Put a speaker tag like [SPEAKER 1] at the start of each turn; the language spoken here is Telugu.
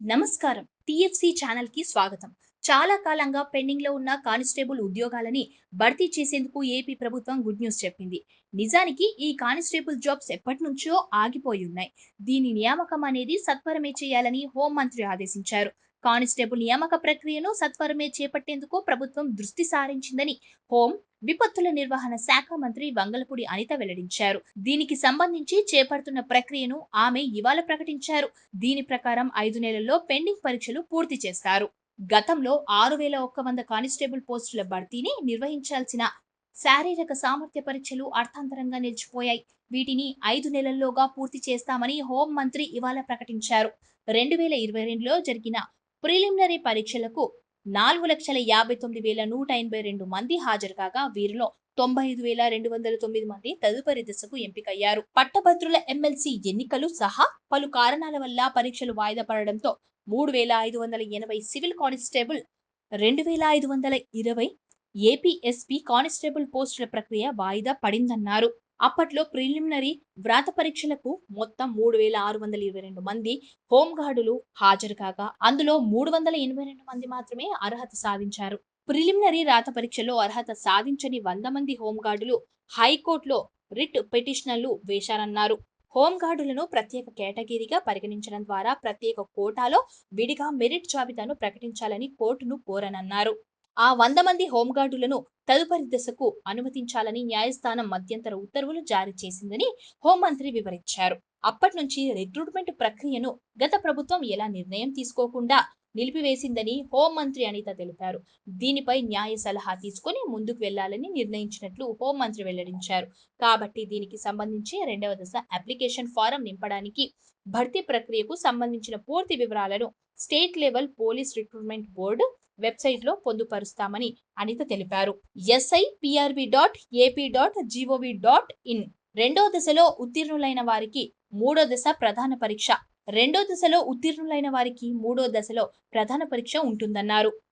[SPEAKER 1] నమస్కారం. టిఎఫ్సి ఛానల్కి స్వాగతం. చాలా కాలంగా పెండింగ్లో ఉన్న కానిస్టేబుల్ ఉద్యోగాలని భర్తీ చేసేందుకు ఏపీ ప్రభుత్వం గుడ్ న్యూస్ చెప్పింది. నిజానికి ఈ కానిస్టేబుల్ జాబ్స్ ఎప్పటి నుంచో ఆగిపోయి ఉన్నాయి. దీని నియామకం అనేది సత్వరమే చేయాలని హోంమంత్రి ఆదేశించారు. కానిస్టేబుల్ నియామక ప్రక్రియను సత్వరమే చేపట్టేందుకు ప్రభుత్వం దృష్టి సారించిందని హోం విపత్తుల నిర్వహణ శాఖ మంత్రి వంగలపూడి అనిత వెల్లడించారు. దీనికి సంబంధించి చేపడుతున్న ప్రక్రియను ఆమె ఇవాళ ప్రకటించారు. దీని ప్రకారం ఐదు నెలల్లో పెండింగ్ పరీక్షలు పూర్తి చేస్తారు. గతంలో ఆరు వేల ఒక్క వంద కానిస్టేబుల్ పోస్టుల భర్తీని నిర్వహించాల్సిన శారీరక సామర్థ్య పరీక్షలు అర్థాంతరంగా నిలిచిపోయాయి. వీటిని ఐదు నెలల్లోగా పూర్తి చేస్తామని హోం మంత్రి ఇవాళ ప్రకటించారు. రెండు వేల ఇరవై రెండులో జరిగిన ప్రిలిమినరీ పరీక్షలకు నాలుగు లక్షల యాభై తొమ్మిది వేల నూట ఎనభై రెండు మంది హాజరు కాగా వీరిలో తొంభై ఐదు వేల రెండు వందల తొమ్మిది మంది తదుపరి దశకు ఎంపికయ్యారు. పట్టభద్రుల ఎమ్మెల్సీ ఎన్నికలు సహా పలు కారణాల వల్ల పరీక్షలు వాయిదా పడడంతో మూడు వేల ఐదు వందల ఎనభై సివిల్ కానిస్టేబుల్ రెండు వేల ఐదు వందల ఇరవై ఏపీఎస్పీ కానిస్టేబుల్ పోస్టుల ప్రక్రియ వాయిదా పడిందన్నారు. అప్పట్లో ప్రిలిమినరీ వ్రాత పరీక్షలకు మొత్తం మూడు వేల ఆరు వందల ఇరవై రెండు మంది హోంగార్డులు హాజరు కాగా అందులో మూడు వందల ఎనభై రెండు మంది మాత్రమే అర్హత సాధించారు. ప్రిలిమినరీ రాత పరీక్షలో అర్హత సాధించని వంద మంది హోంగార్డులు హైకోర్టులో రిట్ పిటిషనర్లు వేశారన్నారు. హోంగార్డులను ప్రత్యేక కేటగిరీగా పరిగణించడం ద్వారా ప్రత్యేక కోటాలో విడిగా మెరిట్ జాబితాను ప్రకటించాలని కోర్టును కోరనన్నారు. ఆ వంద మంది హోంగార్డులను తదుపరి దశకు అనుమతించాలని న్యాయస్థానం మధ్యంతర ఉత్తర్వులు జారీ చేసిందని హోంమంత్రి వివరించారు. అప్పటి నుంచి రిక్రూట్మెంట్ ప్రక్రియను గత ప్రభుత్వం ఎలా నిర్ణయం తీసుకోకుండా నిలిపివేసిందని హోంమంత్రి అనిత తెలిపారు. దీనిపై న్యాయ సలహా తీసుకుని ముందుకు వెళ్ళాలని నిర్ణయించినట్లు హోంమంత్రి వెల్లడించారు. కాబట్టి దీనికి సంబంధించి రెండవ దశ అప్లికేషన్ ఫారం నింపడానికి భర్తీ ప్రక్రియకు సంబంధించిన పూర్తి వివరాలను state level police recruitment board వెబ్సైట్లో పొందుపరుస్తామని అనిత తెలిపారు. SI PRB dot AP dot GOV dot in రెండో దశలో ఉత్తీర్ణులైన వారికి మూడో దశ ప్రధాన పరీక్ష. రెండో దశలో ఉత్తీర్ణులైన వారికి మూడో దశలో ప్రధాన పరీక్ష ఉంటుందన్నారు.